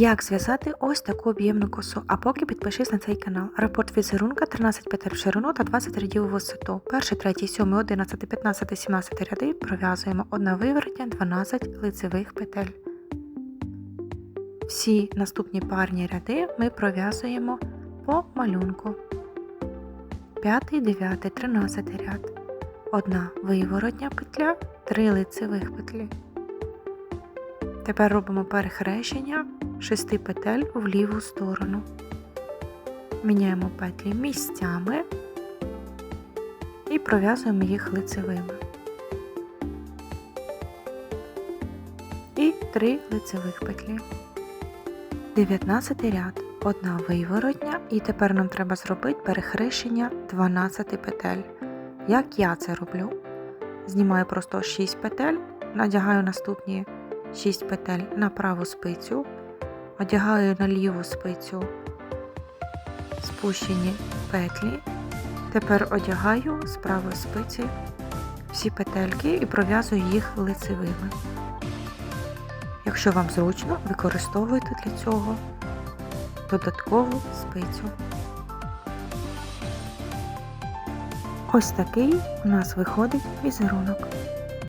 Як зв'язати ось таку об'ємну косу, а поки підпишись на цей канал. Рапорт візерунка 13 петель в ширину та 20 рядів у висоту. Перший, третій, сьомий, 11, 15, 17 ряди пров'язуємо одна виворотня, 12 лицевих петель. Всі наступні парні ряди ми пров'язуємо по малюнку. 5, 9, 13 ряд. Одна виворотня петля, 3 лицевих петлі. Тепер робимо перехрещення 6 петель в ліву сторону. Міняємо петлі місцями і пров'язуємо їх лицевими. І 3 лицевих петлі. 19 ряд, одна виворотня, і тепер нам треба зробити перехрещення 12 петель. Як я це роблю? Знімаю просто 6 петель, надягаю наступні 6 петель на праву спицю, одягаю на ліву спицю спущені петлі. Тепер одягаю з правої спиці всі петельки і пров'язую їх лицевими. Якщо вам зручно, використовуйте для цього додаткову спицю. Ось такий у нас виходить візерунок.